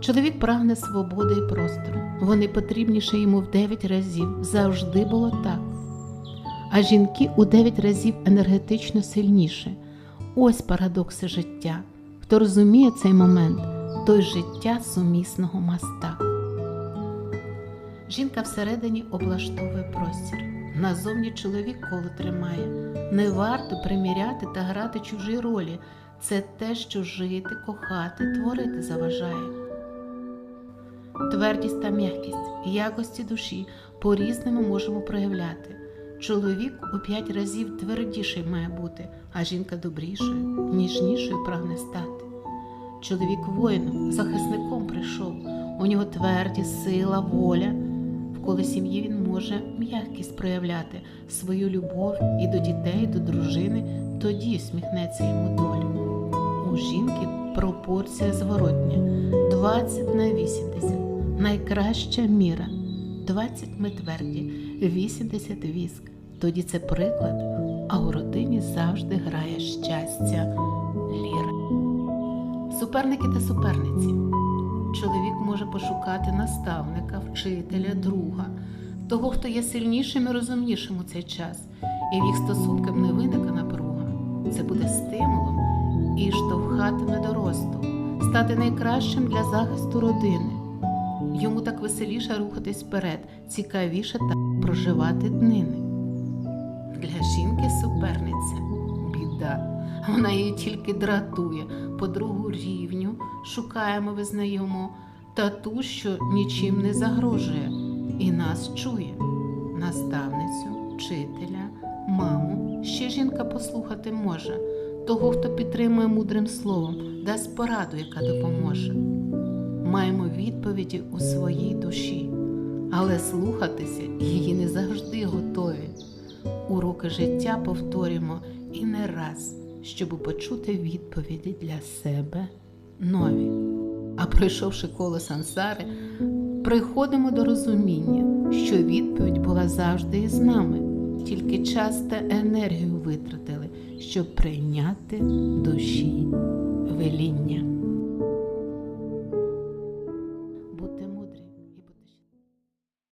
Чоловік прагне свободи і простору. Вони потрібніше йому в 9 разів. Завжди було так. А жінки у 9 разів енергетично сильніше. Ось парадокси життя. Хто розуміє цей момент, той життя сумісного моста. Жінка всередині облаштовує простір. Назовні чоловік коло тримає. Не варто приміряти та грати чужі ролі. Це те, що жити, кохати, творити заважає. Твердість та м'якість, якості душі по-різному можемо проявляти. Чоловік у п'ять разів твердіший має бути, а жінка добрішою, ніжнішою прагне стати. Чоловік воїном, захисником прийшов, у нього твердість, сила, воля. Вколо сім'ї він може м'якість проявляти, свою любов і до дітей, і до дружини, тоді всміхнеться йому долю. У жінки пропорція зворотня 20 на 80. Найкраща міра. 20 ми тверді, 80 віск. Тоді це приклад, а у родині завжди грає щастя. Ліра. Суперники та суперниці. Чоловік може пошукати наставника, вчителя, друга, того, хто є сильнішим і розумнішим у цей час, і в їх стосунках не виникне напруга. Це буде стимулом і штовхатиме до росту, стати найкращим для захисту родини. Йому так веселіше рухатись вперед, цікавіше та проживати днини. Для жінки суперниця біда. Вона її тільки дратує, по другу рівню шукаємо, визнаємо, та ту, що нічим не загрожує, і нас чує наставницю, вчителя, маму. Ще жінка послухати може, того, хто підтримує мудрим словом, дасть пораду, яка допоможе. Маємо відповіді у своїй душі, але слухатися її не завжди готові. Уроки життя повторюємо і не раз, щоб почути відповіді для себе нові. А пройшовши коло сансари, приходимо до розуміння, що відповідь була завжди із нами, тільки час та енергію витратили, щоб прийняти душі веління.